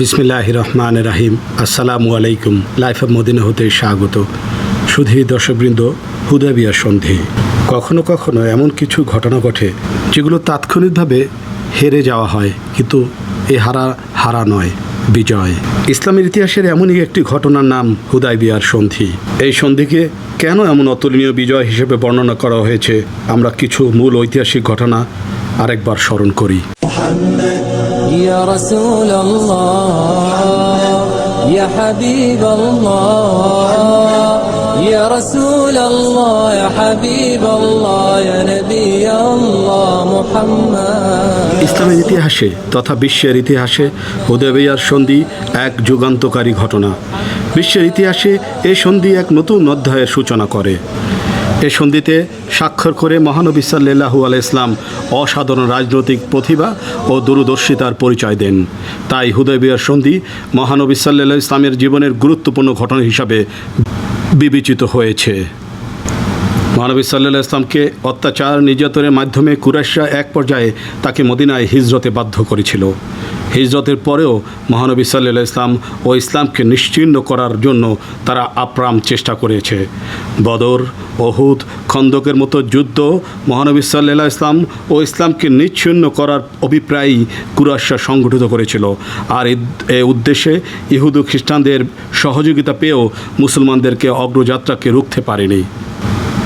বিসমিল্লাহ রহমান রাহিম। আসসালামু আলাইকুম। লাইফ অফ মদিনা হতে স্বাগত। সুধী দর্শকবৃন্দ, হুদাবিয়া সন্ধি। কখনো কখনো এমন কিছু ঘটনা ঘটে যেগুলো তাৎক্ষণিকভাবে হেরে যাওয়া হয়, কিন্তু এ হারা হারা নয়, বিজয়। ইসলামের ইতিহাসের এমনই একটি ঘটনার নাম হুদাইবিয়ার সন্ধি। এই সন্ধিকে কেন এমন অতুলনীয় বিজয় হিসেবে বর্ণনা করা হয়েছে, আমরা কিছু মূল ঐতিহাসিক ঘটনা আরেকবার স্মরণ করি। يا رسول الله يا حبيب الله يا رسول الله يا حبيب الله يا نبي الله محمد ইসলামের ইতিহাসে তথা বিশ্বের ইতিহাসে হুদেবিয়ার সন্ধি এক যুগান্তকারী ঘটনা বিশ্বের ইতিহাসে এই সন্ধি এক নতুন অধ্যায়ের সূচনা করে এ সন্ধিতে স্বাক্ষর করে মহানবী সাল্লু আলাই ইসলাম অসাধারণ রাজনৈতিক প্রতিভা ও দূরদর্শিতার পরিচয় দেন। তাই হুদয়বিয়ার সন্ধি মহানবী সাল্লাহ ইসলামের জীবনের গুরুত্বপূর্ণ ঘটনা হিসাবে বিবেচিত হয়েছে। মহানবী সাল্লাহ ইসলামকে অত্যাচার, নির্যাতনের মাধ্যমে কুরাইশরা এক পর্যায়ে তাকে মদিনায় হিজরতে বাধ্য করেছিল। হিজরতের পরেও মহানবী সাল্লাহ ইসলাম ও ইসলামকে নিশ্চিহ্ন করার জন্য তারা আপ্রাম চেষ্টা করেছে। বদর অহুদ খন্দকের মতো যুদ্ধ মহানবী সাল্লাহ ইসলাম ও ইসলামকে নিচ্ছিন্ন করার অভিপ্রায়ই কুরাইশরা সংগঠিত করেছিল। আর এ উদ্দেশ্যে ইহুদু খ্রিস্টানদের সহযোগিতা পেয়েও মুসলমানদেরকে অগ্রযাত্রাকে রুখতে পারেনি।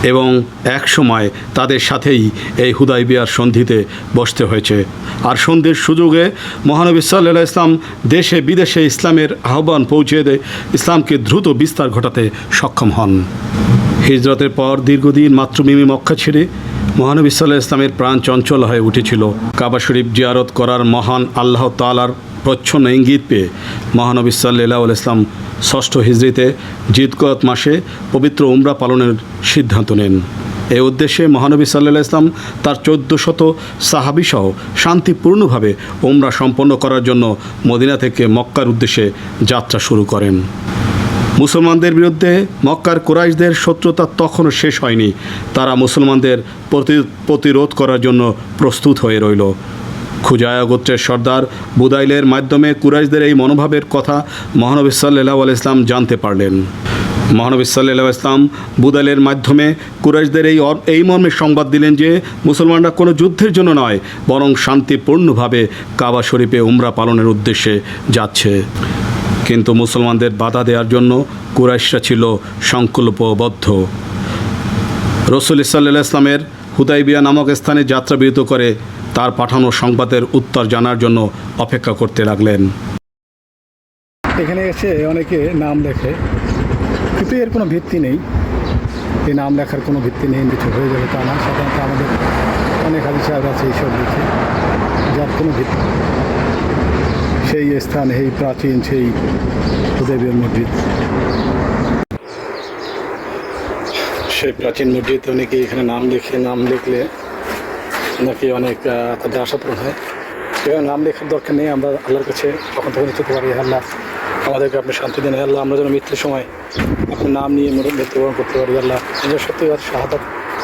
এবং এক সময় তাদের সাথেই এই হুদাইবিয়ার সন্ধিতে বসতে হয়েছে। আর সন্ধির সুযোগে মহানবী সাল্লাহ ইসলাম দেশে বিদেশে ইসলামের আহ্বান পৌঁছে দেয় ইসলামকে দ্রুত বিস্তার ঘটাতে সক্ষম হন। হিজরতের পর দীর্ঘদিন মাতৃমিমি মক্কা ছেড়ে মহানবী সাল্লাহ ইসলামের প্রাণ চঞ্চল হয়ে উঠেছিল। কাবা শরীফ জিয়ারত করার মহান আল্লাহ তালার প্রচ্ছন্ন ইঙ্গিত পেয়ে মহানবী সাল্লাহ ইসলাম ষষ্ঠ হিজড়িতে জিদকত মাসে পবিত্র উমরা পালনের সিদ্ধান্ত নেন। এই উদ্দেশ্যে মহানবী সাল্লাহ ইসলাম তার চোদ্দ শত সাহাবিসহ শান্তিপূর্ণভাবে উমরা সম্পন্ন করার জন্য মদিনা থেকে মক্কার উদ্দেশ্যে যাত্রা শুরু করেন। মুসলমানদের বিরুদ্ধে মক্কার কুরাইশদের শত্রুতা তখনও শেষ হয়নি। তারা মুসলমানদের প্রতি- প্রতিরোধ করার জন্য প্রস্তুত হয়ে রইল। খুজায়া গোত্রের সর্দার বুদাইলের মাধ্যমে কুরাইশদের এই মনোভাবের কথা মহানবী সাল্লাহ ইসলাম জানতে পারলেন। মহানবী সাল্লাহ ইসলাম বুদাইলের মাধ্যমে কুরাইশদের এই এই মর্মে সংবাদ দিলেন যে মুসলমানরা কোনো যুদ্ধের জন্য নয়, বরং শান্তিপূর্ণভাবে কাবা শরীফে উমরা পালনের উদ্দেশ্যে যাচ্ছে। কিন্তু মুসলমানদের বাধা দেওয়ার জন্য কুরাইশরা ছিল সংকল্পবদ্ধ। রসুল ইসাল্লাহ ইসলামের হুদাইবিয়া নামক স্থানে যাত্রা বিরত করে তার পাঠানো সংবাদের উত্তর জানার জন্য অপেক্ষা করতে লাগলেন। এখানে এসে অনেকে নাম লেখে কিন্তু এর কোনো ভিত্তি নেই। এই নাম লেখার কোনো ভিত্তি নেই, কিছু হয়ে যাবে তা না। সাধারণত আমাদের অনেক হাজি সাহেব আছে এইসব লিখে যার কোনো ভিত্তি। সেই স্থান, সেই প্রাচীন, সেই হুদেবীয় মসজিদ। সেই প্রাচীন মসজিদ অনেকে এখানে নাম লিখে নাম লিখলে নাকি অনেক তাদের আশা পূরণ হয়। সেখানে নাম লেখার দরকার নেই, আমরা আল্লাহর কাছে তখন তখন যেতে পারি আল্লাহ। আমাদেরকে আপনি শান্তি দেন আল্লাহ, আমরা যেন মৃত্যুর সময় আপনার নাম নিয়ে মৃত্যু- মৃত্যুবরণ করতে পারি আল্লাহ। নিজের সত্যিকার শাহাদ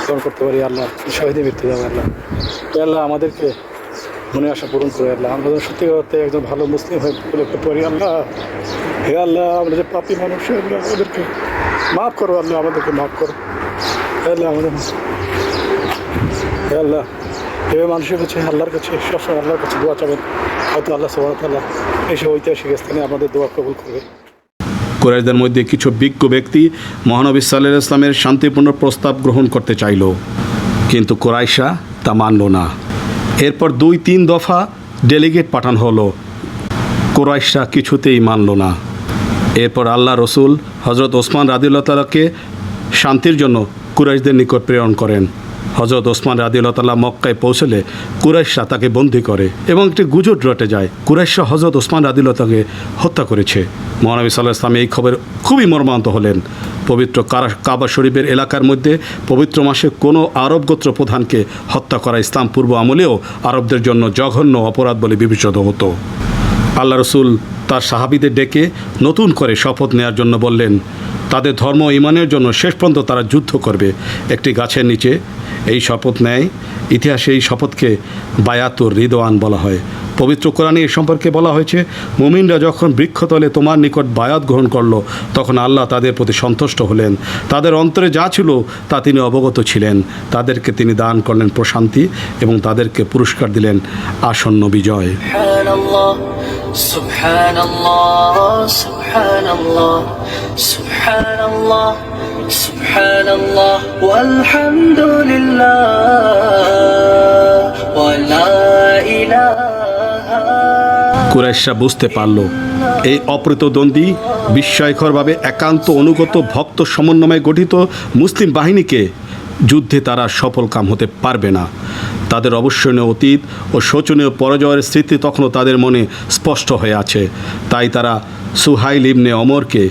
গ্রহণ করতে পারি আল্লাহ। শহীদে মৃত্যু যাবে আল্লাহ। হে আল্লাহ, আমাদেরকে মনে আশা পূরণ করে আল্লাহ। আমরা যেন সত্যি করতে একজন ভালো মুসলিম হয়ে করতে পারি আল্লাহ। হে আল্লাহ, আমরা যে পাপি মানুষ আল্লাহ, আমাদেরকে মাফ করো, আল্লাহ, আমাদেরকে মাফ করো। আল্লাহ, আমাদের হে আল্লাহ। এভাবে মানুষের কাছে, আল্লাহর কাছে, সবসময় আল্লাহর কাছে দোয়া চাবেন। হয়তো আল্লাহ সবাই তাল্লাহ এইসব ঐতিহাসিক স্থানে আমাদের দোয়া কবুল করবে। কুরাইশদের মধ্যে কিছু বিজ্ঞ ব্যক্তি মহানবী সাল্লাহ ইসলামের শান্তিপূর্ণ প্রস্তাব গ্রহণ করতে চাইল। কিন্তু কোরাইশা তা মানল না। এরপর দুই, তিন দফা ডেলিগেট পাঠানো হলো। কোরাইশরা কিছুতেই মানল না। এরপর আল্লাহ রসুল হজরত ওসমান রাদিল্লা তালাকে শান্তির জন্য কুরাইশদের নিকট প্রেরণ করেন। হজরত ওসমান রাদিল্লা তালা মক্কায় পৌঁছলে কুরাইশরা তাকে বন্দি করে এবং একটি গুজর রটে যায়। কুরাইশরা হজরত ওসমান রাদিল্লা তাকে হত্যা করেছে। মহানবী সাল্লাহ ইসলাম এই খবর খুবই মর্মান্ত হলেন। পবিত্র কাবা শরীফের এলাকার মধ্যে পবিত্র মাসে কোনো আরব গোত্র প্রধানকে হত্যা করা ইসলাম পূর্ব আমলেও আরবদের জন্য জঘন্য অপরাধ বলে বিবেচিত হতো। আল্লাহ রসুল তার সাহাবিদের ডেকে নতুন করে শপথ নেয়ার জন্য বললেন তাদের ধর্ম ইমানের জন্য শেষ পর্যন্ত তারা যুদ্ধ করবে। একটি গাছের নিচে এই শপথ নেয়। ইতিহাসে এই শপথকে বায়াতুর রিদওয়ান বলা হয়। পবিত্র কোরআনে এ সম্পর্কে বলা হয়েছে, মুমিনরা যখন বৃক্ষতলে তোমার নিকট বায়াত গ্রহণ করল, তখন আল্লাহ তাদের প্রতি সন্তুষ্ট হলেন। তাদের অন্তরে যা ছিল, তা তিনি অবগত ছিলেন। তাদেরকে তিনি দান করলেন প্রশান্তি এবং তাদেরকে পুরস্কার দিলেন আসন্ন বিজয়। سبحان الله سبحان الله سبحان الله سبحان الله والحمد لله ولا إله কুরাইশরা বুঝতে পারল এই অপ্রতদ্বন্দ্বী বিস্ময়করভাবে একান্ত অনুগত ভক্ত সমন্বয়ে গঠিত মুসলিম বাহিনীকে যুদ্ধে তারা সফল কাম হতে পারবে না। তাদের অবশ্যনীয় অতীত ও শোচনীয় পরাজয়ের স্মৃতি তখনও তাদের মনে স্পষ্ট হয়ে আছে। তাই তারা সুহাইল ইবনে অমরকে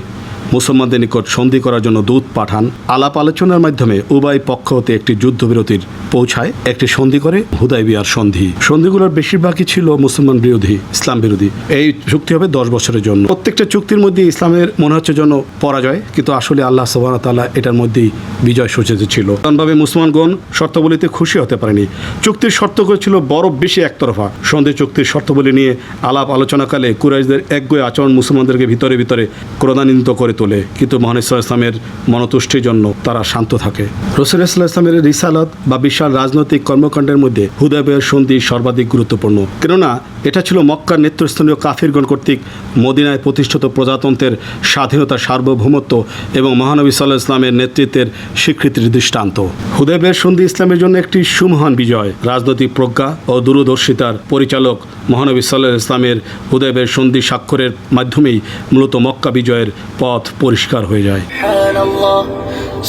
মুসলমানদের নিকট সন্ধি করার জন্য দূত পাঠান। আলাপ আলোচনার মাধ্যমে উভয় পক্ষ হতে একটি যুদ্ধবিরতির পৌঁছায়। একটি সন্ধি করে হুদাই হুদাইবিয়ার সন্ধি। সন্ধিগুলোর বেশিরভাগই ছিল মুসলমান বিরোধী, ইসলাম বিরোধী। এই চুক্তি হবে দশ বছরের জন্য। প্রত্যেকটা চুক্তির মধ্যে ইসলামের মনে হচ্ছে যেন পরাজয়, কিন্তু আসলে আল্লাহ সবান তাল্লাহ এটার মধ্যেই বিজয় সূচিত ছিল। কারণভাবে মুসলমানগণ শর্তাবলীতে খুশি হতে পারেনি। চুক্তির শর্তগুলো ছিল বড় বেশি একতরফা। সন্ধি চুক্তির শর্তাবলী নিয়ে আলাপ আলোচনাকালে কুরাইশদের একগুয়ে আচরণ মুসলমানদেরকে ভিতরে ভিতরে ক্রোধানিত করে তোলে, কিন্তু মহান ইসলাম ইসলামের মনতুষ্টির জন্য তারা শান্ত থাকে। রসুল ইসলাম ইসলামের রিসালত বা বিশাল রাজনৈতিক কর্মকাণ্ডের মধ্যে হুদাবের সন্ধি সর্বাধিক গুরুত্বপূর্ণ। কেননা, এটা ছিল মক্কার নেতৃস্থানীয় কাফিরগণ কর্তৃক মদিনায় প্রতিষ্ঠিত প্রজাতন্ত্রের স্বাধীনতা সার্বভৌমত্ব এবং মহানবী সাল্লাহ ইসলামের নেতৃত্বের স্বীকৃতির দৃষ্টান্ত। হুদেবের সন্ধি ইসলামের জন্য একটি সুমহান বিজয়, রাজনৈতিক প্রজ্ঞা ও দূরদর্শিতার পরিচালক মহানবী সাল্লাহ ইসলামের হুদেবের সন্ধি স্বাক্ষরের মাধ্যমেই মূলত মক্কা বিজয়ের পথ পরিষ্কার হয়ে যায়।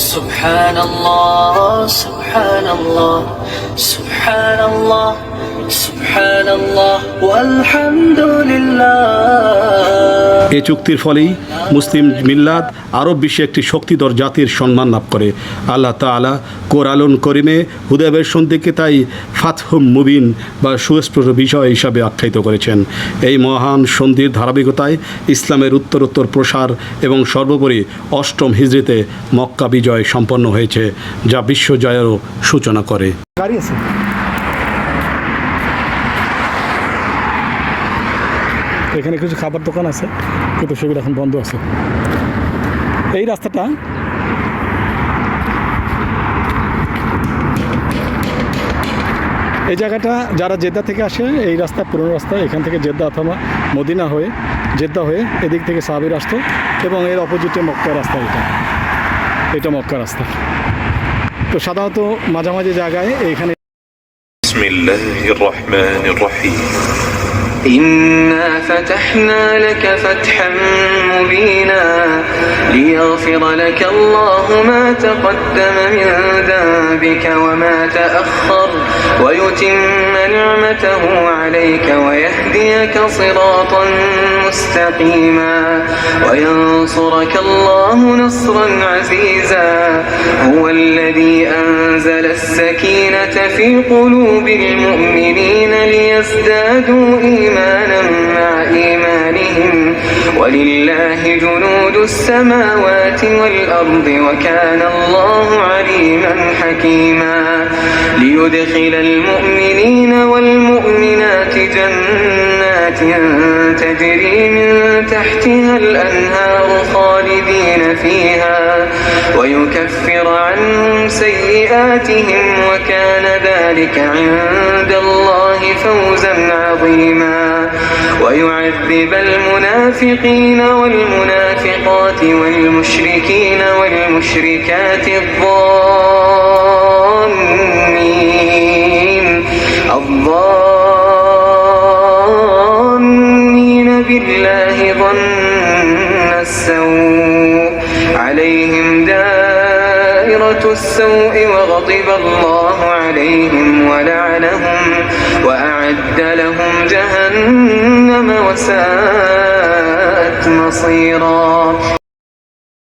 সুবহানাল্লাহ সুবহানাল্লাহ সুবহানাল্লাহ এ চুক্তির ফলেই মুসলিম মিল্লাত আরব বিশ্বে একটি শক্তিধর জাতির সম্মান লাভ করে। আল্লাহ তালা কোরআলন করিমে হুদেবের সন্ধিকে তাই ফাতহুম মুবিন বা সুস্পষ্ট বিষয় হিসাবে আখ্যায়িত করেছেন। এই মহান সন্ধির ধারাবাহিকতায় ইসলামের উত্তরোত্তর প্রসার এবং সর্বোপরি অষ্টম হিজড়িতে মক্কা বিজয় সম্পন্ন হয়েছে যা বিশ্বজয়েরও সূচনা করে। এখানে কিছু খাবার দোকান আছে, কিন্তু সেগুলো এখন বন্ধ আছে। এই রাস্তাটা এই জায়গাটা যারা জেদ্দা থেকে আসে, এই রাস্তা পুরনো রাস্তা, এখান থেকে জেদ্দা অথবা মদিনা হয়ে, জেদ্দা হয়ে এদিক থেকে সাবির আসতো এবং এর অপোজিটে মক্কা রাস্তা এটা। এটা মক্কা রাস্তা। তো সাধারণত মাঝামাঝি জায়গায় এইখানে إنا فتحنا لك فتحا مبينا ليغفر لك الله ما تقدم من ذنبك وما تأخر ويتم نعمته عليك ويهديك صراطا مستقيما وينصرك الله نصرا عزيزا هو الذي أنزل السكينة في قلوب المؤمنين ليزدادوا إيمانا مع إيمانهم. ولله جنود السماوات والأرض وكان الله عليما حكيما. ليدخل المؤمنين والمؤمنات جنات تجري من تحتها الأنهار خالدين فيها ويكفر عنهم سيئاتهم وكان ذلك عند الله فوزا عظيما ويعذب المنافقين والمنافقات والمشركين والمشركات الظانين الظانين السوء عليهم دائرة السوء وغضب الله عليهم ولعنهم وأعد لهم جهنم وساءت مصيرا.